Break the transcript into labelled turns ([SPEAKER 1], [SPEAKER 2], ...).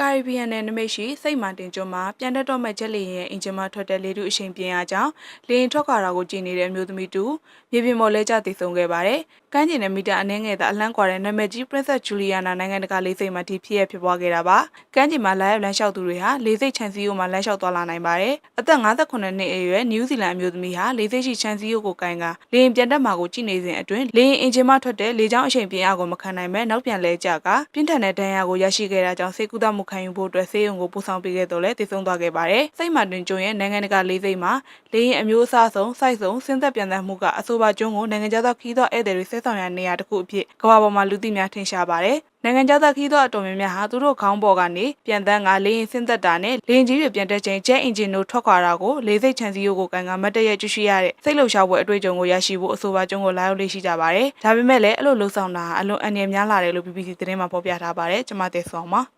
[SPEAKER 1] ကာရီဘီယန်နယ်နိမိတ်ရှိစိတ်မာတင်ကျွန်းမှာပြန်တက်တော့မဲ့ဂျက်လီရဲ့အင်ဂျင်မထွက်တဲ့လေထုအရှိန်ပြင်းအားကြောင့်လေရင်ထွက်ခွာတာကိုကြည်နေတဲ့အမျိုးသမီးတူမြေပြင်ပေါ်လဲကျတည်ဆုံခဲ့ပါတယ်။ကမ်းခြေနဲ့မီတာအနည်းငယ်သာအလန့်ကွာတဲ့နာမည်ကြီး Princess Juliana နိုင်ငံတကာလေးစိတ်မှာဒီဖြစ်ရဖြစ်ပွားခဲ့တာပါ။ကမ်းခြေမှာလာရောက်လမ်းလျှောက်သူတွေဟာလေးစိတ်ချန်စီယိုမှာလမ်းလျှောက်သွားလာနိုင်ပါတယ်။အသက်58နှစ်အရွယ်နယူးဇီလန်အမျိုးသမီးဟာလေးစိတ်ရှိချန်စီယိုကိုကင်ကလေရင်ပြန်တက်မှာကိုကြည်နေစဉ်အတွင်းလေရင်အင်ဂျင်မထွက်တဲ့လေကြောင်းအရှိန်ပြင်းအားကိုမခံနိုင်ပဲနောက်ပြန်လဲကျကပြင်းထန်တဲ့ဒဏ်ရာကိုရရှိခဲ့တာကြောင့်စေကူတာမှုခံယူဖို့အတွက်ဆေးရုံကိုပို့ဆောင်ပေးခဲ့တော့လဲတည်ဆုံသွားခဲ့ပါတယ်။စိတ်မာတွင်ကျွန်းရဲ့နိုင်ငံတကာလေးစိတ်မှာလေရင်အမျိုးအစားဆုံးစိုက်ဆုံးစဉ်သက်ပြန်သက်မှုကအဆိုပါကျွန်းကိုနိုင်ငံခြားသားခီးသောဧည့်သည်တွေဆက်ဆောင်ရနေရာတစ်ခုအဖြစ်ကမ္ဘာပေါ်မှာလူသိများထင်ရှားပါတယ်။နိုင်ငံခြားသားခီးသောအတော်များများဟာသူတို့ခေါင်းပေါ်ကနေပြန်တန်းကလေရင်ဆင်းသက်တာနဲ့လေရင်ကြီးတွေပြန်တက်ချိန်ဂျက်အင်ဂျင်တို့ထွက်ခွာတာကိုလေစိတ်ချန်စီယိုကိုကန်ကမတ်တရက်ကျွရှိရတဲ့စိတ်လှုပ်ရှားပွဲအတွေ့အကြုံကိုရရှိဖို့အဆိုပါကျွန်းကိုလာရောက်လေ့ရှိကြပါတယ်။ဒါပေမဲ့လည်းအဲ့လိုလှုပ်ဆောင်တာအလွန်အန္တရာယ်များလာတယ်လို့ BBC သတင်းမှာဖော်ပြထားပါတယ်။ကျွန်မသိဆောင်ပါ။